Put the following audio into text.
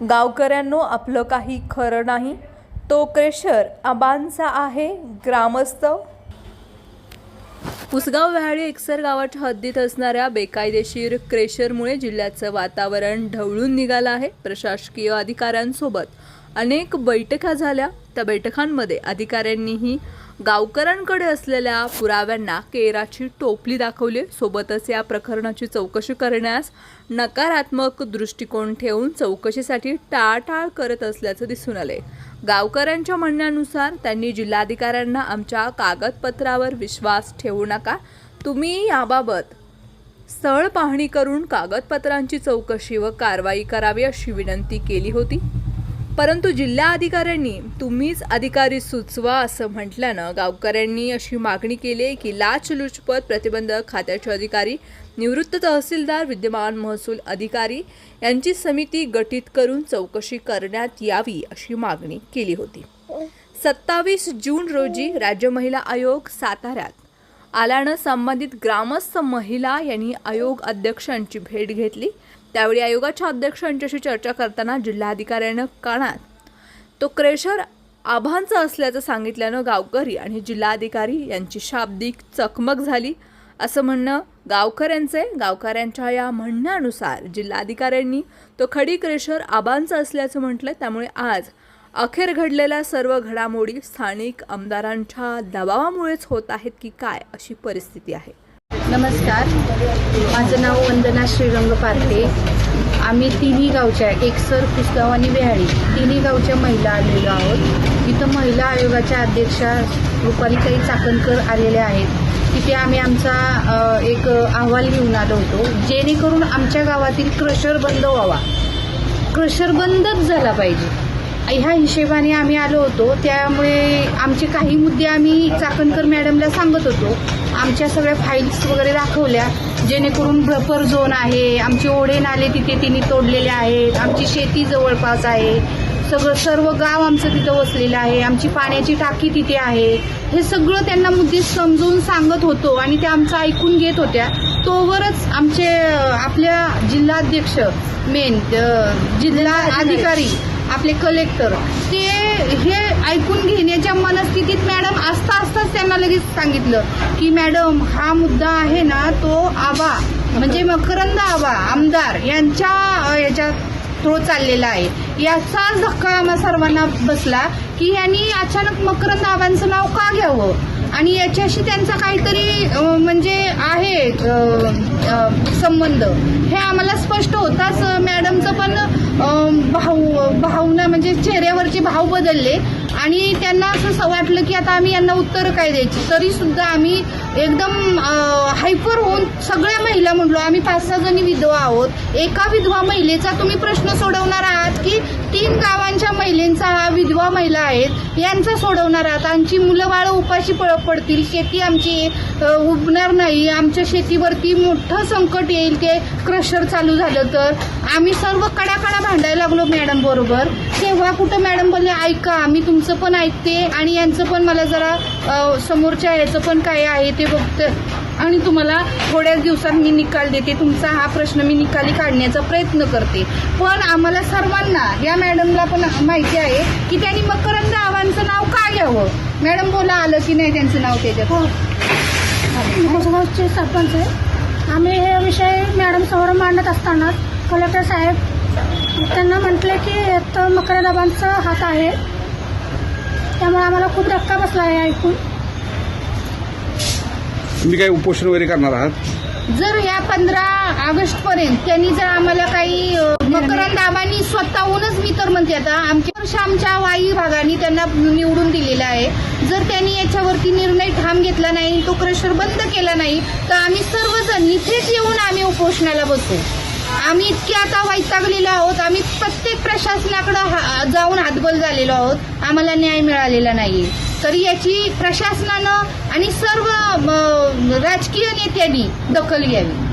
गावकऱ्यांनो आपलं काही खरं नाही. तो क्रेशर आबांचा आहे ग्रामस्थ. पुसगाव व्याहाळी एकसर गावाच्या हद्दीत असणाऱ्या बेकायदेशीर क्रेशरमुळे जिल्ह्याचं वातावरण ढवळून निघालं आहे प्रशासकीय अधिकाऱ्यांसोबत. अनेक बैठका झाल्या. त्या बैठकांमध्ये अधिकाऱ्यांनीही गावकऱ्यांकडे असलेल्या पुराव्यांना केराची टोपली दाखवली. सोबतच या प्रकरणाची चौकशी करण्यास नकारात्मक दृष्टिकोन ठेवून चौकशीसाठी टाळाटाळ करत असल्याचं दिसून आले. गावकऱ्यांच्या म्हणण्यानुसार त्यांनी जिल्हाधिकाऱ्यांना आमच्या कागदपत्रावर विश्वास ठेवू नका. तुम्ही याबाबत स्थळ पाहणी करून कागदपत्रांची चौकशी व कारवाई करावी अशी विनंती केली होती. परंतु जिल्हा अधिकाऱ्यांनी तुम्हीच अधिकारी सुचवा असं म्हटल्यानं गावकऱ्यांनी अशी मागणी केली आहे की लाचलुचपत प्रतिबंधक खात्याचे अधिकारी निवृत्त तहसीलदार विद्यमान महसूल अधिकारी यांची समिती गठीत करून चौकशी करण्यात यावी अशी मागणी केली होती. सत्तावीस जून रोजी राज्य महिला आयोग साताऱ्यात आल्यानं संबंधित ग्रामस्थ महिला यांनी आयोग अध्यक्षांची भेट घेतली. त्यावेळी आयोगाच्या अध्यक्षांच्याशी चर्चा करताना जिल्हाधिकाऱ्यानं कानात तो क्रेशर आभांचा असल्याचं सांगितल्यानं गावकरी आणि जिल्हाधिकारी यांची शाब्दिक चकमक झाली. असं म्हणणं गावकऱ्यांचे. गावकऱ्यांच्या या म्हणण्यानुसार जिल्हाधिकाऱ्यांनी तो खडी क्रेशर आबांचा असल्याचं म्हटलं. त्यामुळे आज अखेर घडलेल्या सर्व घडामोडी स्थानिक आमदारांच्या दबावामुळेच होत आहेत की काय अशी परिस्थिती आहे. नमस्कार. माझं नाव वंदना श्रीरंग पार्टे आम्ही तिन्ही गावच्या एकसर कुसगाव आणि बेहाळी तिन्ही गावच्या महिला आलेलो आहोत. इथं महिला आयोगाच्या अध्यक्षा रुपालीताई चाकणकर आलेल्या आहेत. तिथे आम्ही आमचा एक अहवाल घेऊन आलो होतो. जेणेकरून आमच्या गावातील क्रशर बंद व्हावा. क्रशर बंदच झाला पाहिजे. ह्या हिशेबाने आम्ही आलो होतो. त्यामुळे आमचे काही मुद्दे आम्ही चाकणकर मॅडमला सांगत होतो. आमच्या सगळ्या फाईल्स वगैरे दाखवल्या. जेणेकरून भपर झोन आहे. आमचे ओढे नाले तिथे तिने तोडलेले आहेत. आमची शेती जवळपास आहे. सगळं सर्व गाव आमचं तिथं वसलेलं आहे. आमची पाण्याची टाकी तिथे आहे. हे सगळं त्यांना मुद्दे समजून सांगत होतो आणि त्या आमचं ऐकून घेत होत्या. तोवरच आमचे आपल्या जिल्हाध्यक्ष मेन जिल्हा अधिकारी आपले कलेक्टर ते हे ऐकून घेण्याच्या मनस्थितीत मॅडम असता असताच त्यांना लगेच सांगितलं की मॅडम हा मुद्दा आहे ना तो आबा म्हणजे मकरंद आबा आमदार यांच्या अ, याच्यात तो चाललेला आहे. याचा धक्का आम्हा सर्वांना बसला की यांनी अचानक मकरंद आबांचं नाव का घ्यावं? आणि याच्याशी त्यांचा काहीतरी म्हणजे आहे संबंध. हे आम्हाला स्पष्ट होताच मॅडमचं भाव भावना म्हणजे चेहऱ्यावरचे भाव बदलले आणि त्यांना असं वाटलं की आता आम्ही यांना उत्तरं काय द्यायची? तरी सुद्धा आम्ही एकदम हायपर होऊन सगळ्या महिला म्हणलो आम्ही पाच सहा जणी विधवा आहोत. एका विधवा महिलेचा तुम्ही प्रश्न सोडवणार आहात की तीन गावांच्या महिलेंचा हा विधवा महिला आहेत यांचा सोडवणार आहात. आमची मुलं बाळं उपाशी पळ पडतील शेती आमची उबणार नाही आमच्या शेतीवरती मोठं संकट येईल ते क्रशर चालू झालं तर. आम्ही सर्व कडाकडा भांडायला लागलो मॅडम बरोबर. तेव्हा कुठं मॅडम बोलले ऐका मी तुमचं पण ऐकते आणि यांचं पण मला जरा समोरच्या याचं पण काय आहे ते बघते. आणि तुम्हाला थोड्याच दिवसात मी निकाल देते. तुमचा हा प्रश्न मी निकाली काढण्याचा प्रयत्न करते. पण आम्हाला सर्वांना या मॅडमला पण माहिती आहे की त्यांनी मकरंद आव्हानचं नाव का घ्यावं? मॅडम बोला आलं की नाही त्यांचं नाव त्याच्यात? हो. सरपंच आहे. आम्ही हे विषय मॅडम समोर मांडत असताना कलेक्टर साहेब त्यांना म्हटले की तर मकरदाबांचा हात आहे. त्यामुळे आम्हाला खूप धक्का बसला आहे ऐकून. तुम्ही काही उपोषण वगैरे करणार आहात? जर या पंधरा ऑगस्ट पर्यंत त्यांनी जर आम्हाला काही मकरंद आबांनी स्वतःहूनच मी तर म्हणते आता आमच्या वर्ष आमच्या वाई भागाने त्यांना निवडून दिलेला आहे. जर त्यांनी याच्यावरती निर्णय ठाम घेतला नाही तो क्रशर बंद केला नाही तर आम्ही सर्वजण इथेच येऊन आम्ही उपोषणाला बसू. आम्ही इतके आता वैतागलेलो आहोत. आम्ही प्रत्येक प्रशासनाकडे हा- जाऊन हातबल झालेलो आहोत. आम्हाला न्याय मिळालेला नाही तरी याची प्रशासनानं आणि सर्व राजकीय नेत्यांनी दखल घ्यावी.